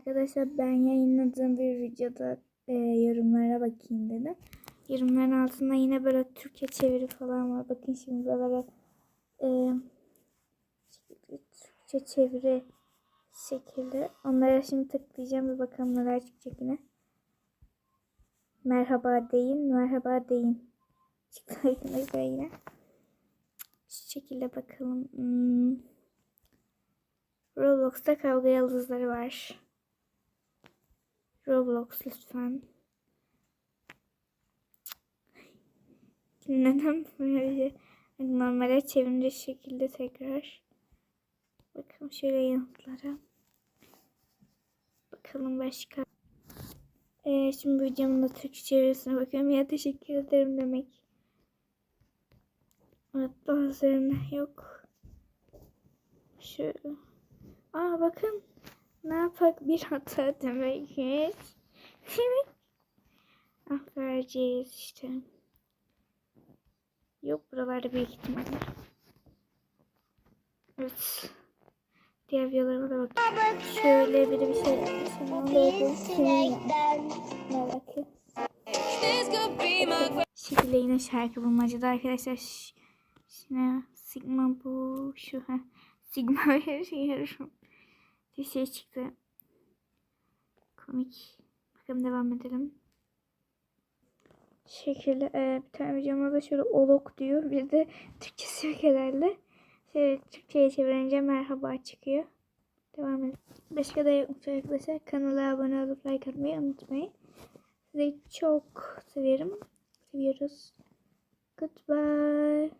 Arkadaşlar ben yayınladığım bir videoda e, yorumlara bakayım dedim. Yorumların altında yine böyle Türkçe çeviri falan var. Bakın şimdi buralara e, Türkçe çeviri şekilde. Onlara şimdi tıklayacağım bir bakalım neler çıkacak yine. Merhaba deyin, merhaba deyin. Çıktı arkadaşlar yine. Şu şekilde bakalım. Hmm. Roblox'ta kavga yıldızları var. Roblox lütfen. Neden böyle? Normale çevirince şekilde tekrar. Bakalım şöyle yanıtlara. Bakalım başka. Ee, şimdi videomun da Türkçe çevirisine bakıyorum. Ya teşekkür ederim demek. Evet bazılarında yok. Şöyle. Aa bakın. Ne yapak bir hata demekmiş. ah vereceğiz işte. Yok buralarda büyük ihtimalle. Evet. Diğer videolarıma da bakayım. Şöyle biri bir şey yapmış. Şimdi onu da yapayım. Şekilde yine şarkı bulmacada arkadaşlar. Şimdi Sigma bu şu ha. Sigma veriyorum. Bir şey çıktı. Komik. Bakalım devam edelim. Şekilde e, bir tane videomda da şöyle olok diyor. Bir de Türkçesi yok herhalde. Şöyle Türkçe'ye çevirince merhaba çıkıyor. Devam edelim. Başka da yokmuş arkadaşlar. Kanala abone olup like atmayı unutmayın. Sizi çok seviyorum. Seviyoruz. Goodbye.